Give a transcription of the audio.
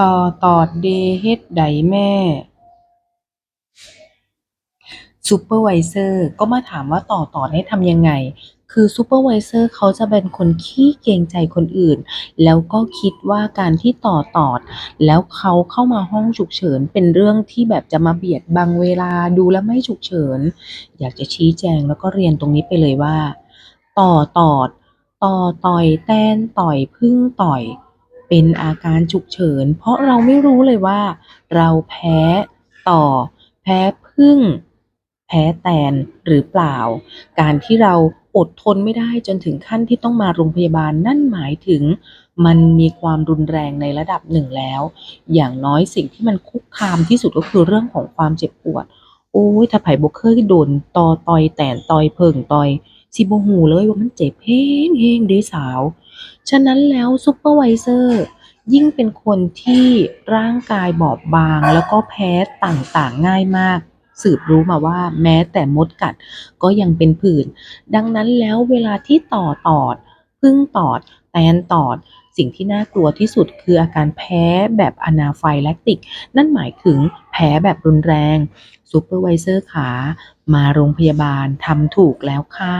ต่อตอดเดเฮ็ดใดแม่ซูเปอร์ไวเซอร์ก็มาถามว่าต่อตอดให้ทำยังไง คือซูเปอร์ไวเซอร์เขาจะเป็นคนขี้เกรงใจคนอื่น แล้วก็คิดว่าการที่ต่อตอด แล้วเขาเข้ามาห้องฉุกเฉิน เป็นเรื่องที่แบบจะมาเบียดบังเวลาดูแล้วไม่ฉุกเฉิน อยากจะชี้แจงแล้วก็เรียนตรงนี้ไปเลยว่า ต่อตอด ต่อต่อยแตนต่อยพึ่งต่อย เป็นอาการฉุกเฉิน เพราะเราไม่รู้เลยว่า เราแพ้ต่อ แพ้พึ่ง แพ้แตนหรือเปล่า การที่เราอดทนไม่ได้จนถึงขั้นที่ต้องมาโรงพยาบาลนั่นหมายถึง มันมีความรุนแรงในระดับหนึ่งแล้ว อย่างน้อยสิ่งที่มันคุกคามที่สุดก็คือเรื่องของความเจ็บปวด โอ้ยถ้าไผ่บ่เคยโดนตอต่อยแตนต่อยเพิ่งต่อย สิบ่ฮู้เลยว่ามันเจ็บเฮงเฮงเด้สาว ฉะนั้นแล้วซูเปอร์ไวเซอร์ยิ่งเป็นคนที่ร่างกายบอบบาง แล้วก็แพ้ต่างๆง่ายมาก สืบรู้มาว่าแม้แต่มดกัดก็ยังเป็นผื่น ดังนั้นแล้วเวลาที่ต่อตอดพึ่งตอด แตนตอด สิ่งที่น่ากลัวที่สุดคืออาการแพ้แบบอนาไฟแลคติก นั่นหมายถึงแพ้แบบรุนแรงซูเปอร์ไวเซอร์ขา มาโรงพยาบาลทำถูกแล้วค่ะ